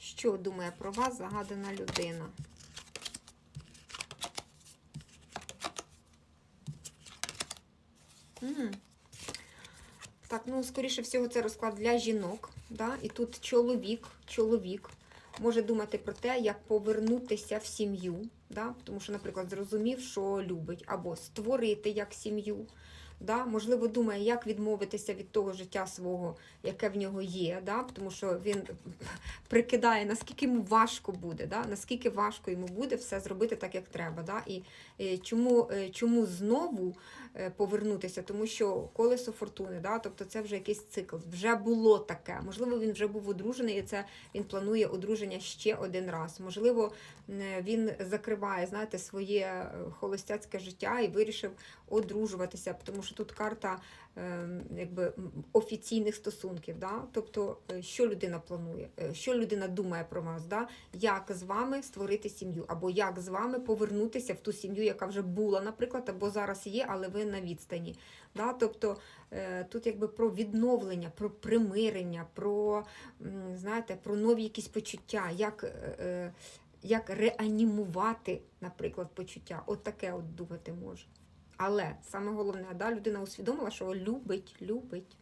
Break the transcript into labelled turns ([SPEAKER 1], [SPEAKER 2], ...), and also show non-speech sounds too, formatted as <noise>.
[SPEAKER 1] Що думає про вас загадана людина? М. Так, ну, скоріше всього, це розклад для жінок. Да? І тут чоловік, чоловік може думати про те, як повернутися в сім'ю. Да? Тому що, наприклад, зрозумів, що любить, або створити як сім'ю. Да? Можливо, думає, як відмовитися від того життя свого, яке в нього є, да? тому що він <laughs> прикидає, наскільки йому важко буде, да? наскільки важко йому буде все зробити так, як треба. Да? І е, чому, е, чому знову е, повернутися? Тому що колесо фортуни, да? тобто це вже якийсь цикл, вже було таке. Можливо, він вже був одружений, і це він планує одруження ще один раз. Можливо, він закриває, знаєте, своє е, холостяцьке життя і вирішив одружуватися, тому що тут карта е, якби, офіційних стосунків. Да? Тобто, е, що людина планує, що людина думає про вас, да? як з вами створити сім'ю, або як з вами повернутися в ту сім'ю, яка вже була, наприклад, або зараз є, але ви на відстані. Да? Тобто тут якби про відновлення, про примирення, про, знаєте, про нові якісь почуття, як. Як реанімувати, наприклад, почуття. От таке от думати може. Але саме головне, да, людина усвідомила, що любить, любить.